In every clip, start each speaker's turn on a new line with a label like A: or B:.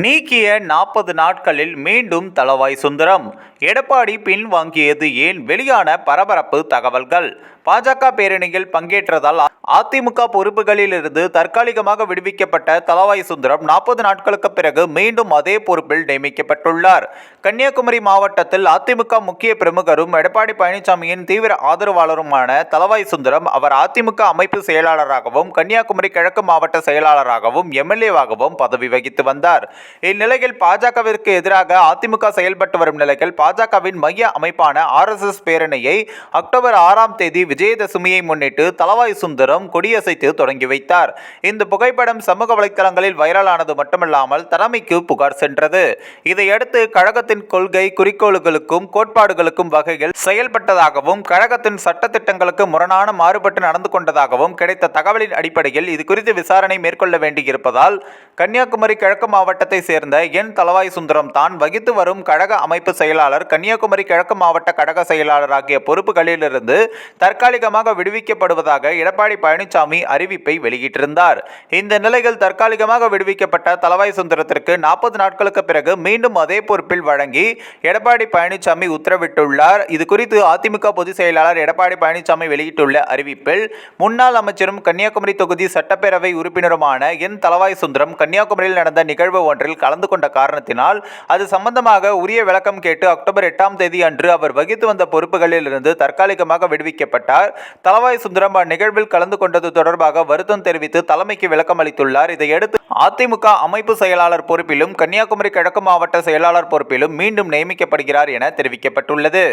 A: நீக்கிய நாற்பது நாட்களில் மீண்டும் தளவாய் சுந்தரம். எடப்பாடி பின்வாங்கியது ஏன் வெளியான பரபரப்பு தகவல்கள்? பாஜக பேரணியில் பங்கேற்றதால் அதிமுக பொறுப்புகளிலிருந்து தற்காலிகமாக விடுவிக்கப்பட்ட தளவாய் சுந்தரம் நாற்பது நாட்களுக்கு பிறகு மீண்டும் அதே பொறுப்பில் நியமிக்கப்பட்டுள்ளார். கன்னியாகுமரி மாவட்டத்தில் அதிமுக முக்கிய பிரமுகரும் எடப்பாடி பழனிசாமியின் தீவிர ஆதரவாளருமான தளவாய் சுந்தரம் அவர் அதிமுக அமைப்பு செயலாளராகவும் கன்னியாகுமரி கிழக்கு மாவட்ட செயலாளராகவும் எம்எல்ஏவாகவும் பதவி வகித்து வந்தார். இந்நிலையில் பாஜகவிற்கு எதிராக அதிமுக செயல்பட்டு வரும் நிலையில் பாஜகவின் மைய அமைப்பான ஆர்எஸ்எஸ் பேரணியை அக்டோபர் ஆறாம் தேதி விஜயதசமியை முன்னிட்டு தலவாய் சுந்தரம் கொடியசைத்து தொடங்கி வைத்தார். இந்த புகைப்படம் சமூக வலைத்தளங்களில் வைரலானது மட்டுமல்லாமல் தலைமைக்கு புகார் சென்றது. இதையடுத்து கழகத்தின் கொள்கை குறிக்கோள்களுக்கும் கோட்பாடுகளுக்கும் வகையில் செயல்பட்டதாகவும் கழகத்தின் சட்டத்திட்டங்களுக்கு முரணான மாறுபட்டு நடந்து கொண்டதாகவும் கிடைத்த தகவலின் அடிப்படையில் இது குறித்து விசாரணை மேற்கொள்ள வேண்டியிருப்பதால் கன்னியாகுமரி கிழக்கு மாவட்ட மாவட்டத்தை சேர்ந்த என் தலவாய் சுந்தரம் தான் வகித்து வரும் கழக அமைப்பு செயலாளர் கன்னியாகுமரி கிழக்கு மாவட்ட கழக செயலாளர் ஆகிய பொறுப்புகளிலிருந்து தற்காலிகமாக விடுவிக்கப்படுவதாக எடப்பாடி பழனிசாமி அறிவிப்பை வெளியிட்டிருந்தார். இந்த நிலையில் தற்காலிகமாக விடுவிக்கப்பட்ட தலவாய் சுந்தரத்திற்கு நாற்பது நாட்களுக்கு பிறகு மீண்டும் அதே பொறுப்பில் வழங்கி எடப்பாடி பழனிசாமி உத்தரவிட்டுள்ளார். இது குறித்து அதிமுக பொதுச் செயலாளர் எடப்பாடி பழனிசாமி வெளியிட்டுள்ள அறிவிப்பில் முன்னாள் அமைச்சரும் கன்னியாகுமரி தொகுதி சட்டப்பேரவை உறுப்பினருமான என் தலவாய் சுந்தரம் கன்னியாகுமரியில் நடந்த நிகழ்வு ஒன்றில் கலந்து கொண்ட காரணத்தினால் அது சம்பந்தமாக உரிய விளக்கம் கேட்டு அக்டோபர் எட்டாம் தேதி அன்று அவர் வகித்து வந்த பொறுப்புகளில் இருந்து தற்காலிகமாக விடுவிக்கப்பட்டார். தலவாய் சுந்தரம் அந்நிகழ்வில் கலந்து கொண்டது தொடர்பாக வருத்தம் தெரிவித்து தலைமைக்கு விளக்கம் அளித்துள்ளார். இதையடுத்து அதிமுக அமைப்பு செயலாளர் பொறுப்பிலும் கன்னியாகுமரி கிழக்கு மாவட்ட செயலாளர் பொறுப்பிலும் மீண்டும் நியமிக்கப்படுகிறார் என தெரிவிக்கப்பட்டுள்ளது.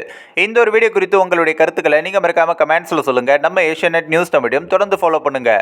A: இந்த ஒரு வீடியோ குறித்து உங்களுடைய கருத்துக்களை நீங்க மறக்காம கமெண்ட்ஸ்ல சொல்லுங்க. நம்ம ஏஷியநெட் நியூஸ் தமிழையும் தொடர்ந்து ஃபாலோ பண்ணுங்க.